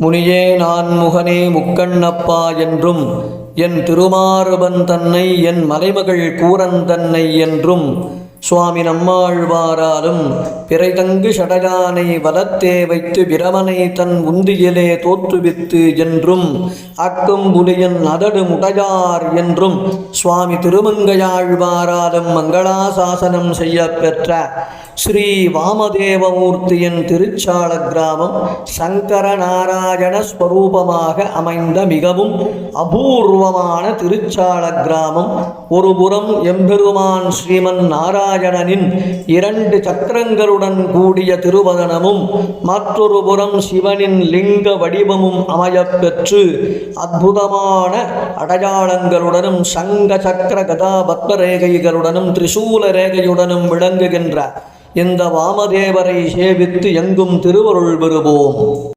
முனியே நான் முகனே முக்கண்ணப்பா என்றும் என் திருமாறுபன் தன்னை என் மலைமகள் கூரன் தன்னை என்றும் சுவாமி நம்மாழ்வாராலும் பிறைதங்கு ஷடகானை வலத்தே வைத்து பிரமனை தன் உந்தியிலே தோற்றுவித்து என்றும் அக்கும் புலியன் அதடு முடையார் என்றும் சுவாமி திருமங்கையாழ்வாராலும் மங்களாசாசனம் செய்ய பெற்ற ஸ்ரீ வாமதேவமூர்த்தியின் திருச்சால கிராமம் சங்கரநாராயண ஸ்வரூபமாக அமைந்த மிகவும் அபூர்வமான திருச்சால கிராமம். ஒருபுறம் எம்பெருமான் ஸ்ரீமன் நாராயணனின் இரண்டு சக்கரங்களுடன் கூடிய திருவதனமும் மற்றொரு புறம் சிவனின் லிங்க வடிவமும் அமையப்பெற்று அற்புதமான அடையாளங்களுடனும் சங்க சக்கர கதா பத்ம ரேகைகளுடனும் திரிசூல ரேகையுடனும் விளங்குகின்ற இந்த வாமதேவரை சேவித்து எங்கும் திருவருள் பெறுவோம்.